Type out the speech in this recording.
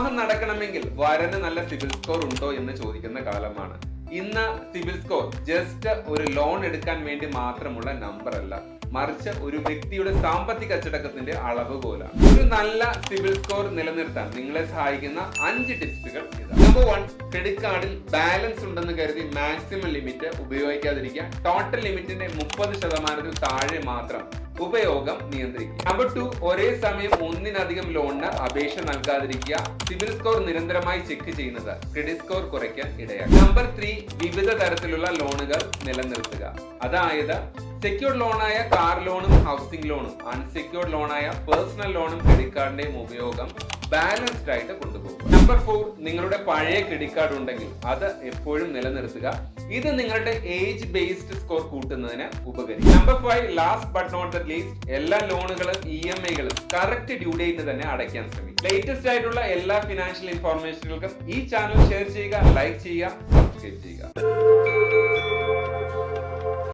വിവാഹം നടക്കണമെങ്കിൽ വരന് നല്ല സിവിൽ സ്കോർ ഉണ്ടോ എന്ന് ചോദിക്കുന്ന കാലമാണ്. ഇന്ന് സിവിൽ സ്കോർ ജസ്റ്റ് ഒരു ലോൺ എടുക്കാൻ വേണ്ടി മാത്രമുള്ള നമ്പർ അല്ല. മറിച്ച് ഒരു വ്യക്തിയുടെ സാമ്പത്തിക അച്ചടക്കത്തിന്റെ അളവുകോലാണ് ഒരു നല്ല സിവിൽ സ്കോർ നിലനിർത്താൻ നിങ്ങളെ സഹായിക്കുന്ന അഞ്ച് ടിപ്സുകൾ നമ്പർ വൺ ക്രെഡിറ്റ് കാർഡിൽ ബാലൻസ് ഉണ്ടെന്ന് കരുതി മാക്സിമം ലിമിറ്റ് ഉപയോഗിക്കാതിരിക്കുക. ടോട്ടൽ ലിമിറ്റിന്റെ മുപ്പത് ശതമാനത്തിൽ താഴെ മാത്രം ഉപയോഗം നിയന്ത്രിക്കുക. നമ്പർ ടു ഒരേ സമയം ഒന്നിനധികം ലോണിന് അപേക്ഷ നൽകാതിരിക്കുക. സിവിൽ സ്കോർ നിരന്തരമായി ചെക്ക് ചെയ്യുന്നത് ക്രെഡിറ്റ് സ്കോർ കുറയ്ക്കാൻ ഇടയാക്കും. നമ്പർ ത്രീ വിവിധ തരത്തിലുള്ള ലോണുകൾ നിലനിർത്തുക. അതായത് സെക്യൂർഡ് ലോണായ കാർ ലോണും ഹൗസിംഗ് ലോണും അൺസെക്യൂർഡ് ലോണായ പേഴ്സണൽ ലോണും ക്രെഡിറ്റ് കാർഡിന്റെയും ഉപയോഗം ബാലൻസ്ഡ് ആയിട്ട് കൊണ്ടുപോകും. നമ്പർ ഫോർ നിങ്ങളുടെ പഴയ ക്രെഡിറ്റ് കാർഡ് ഉണ്ടെങ്കിൽ അത് എപ്പോഴും നിലനിർത്തുക. ഇത് നിങ്ങളുടെ ഏജ് ബേസ്ഡ് സ്കോർ കൂട്ടുന്നതിന് ഉപകരിക്കും. Number five last but not the least എല്ലാ ലോണുകളും ഇ എം ഐകളും കറക്റ്റ് ഡ്യൂ ഡേറ്റ് തന്നെ അടയ്ക്കാൻ ശ്രമിക്കും ലേറ്റസ്റ്റ് ആയിട്ടുള്ള എല്ലാ ഫിനാൻഷ്യൽ ഇൻഫോർമേഷനുകൾക്കും ഈ ചാനൽ ഷെയർ ചെയ്യുക ലൈക്ക് ചെയ്യുക സബ്സ്ക്രൈബ് ചെയ്യുക.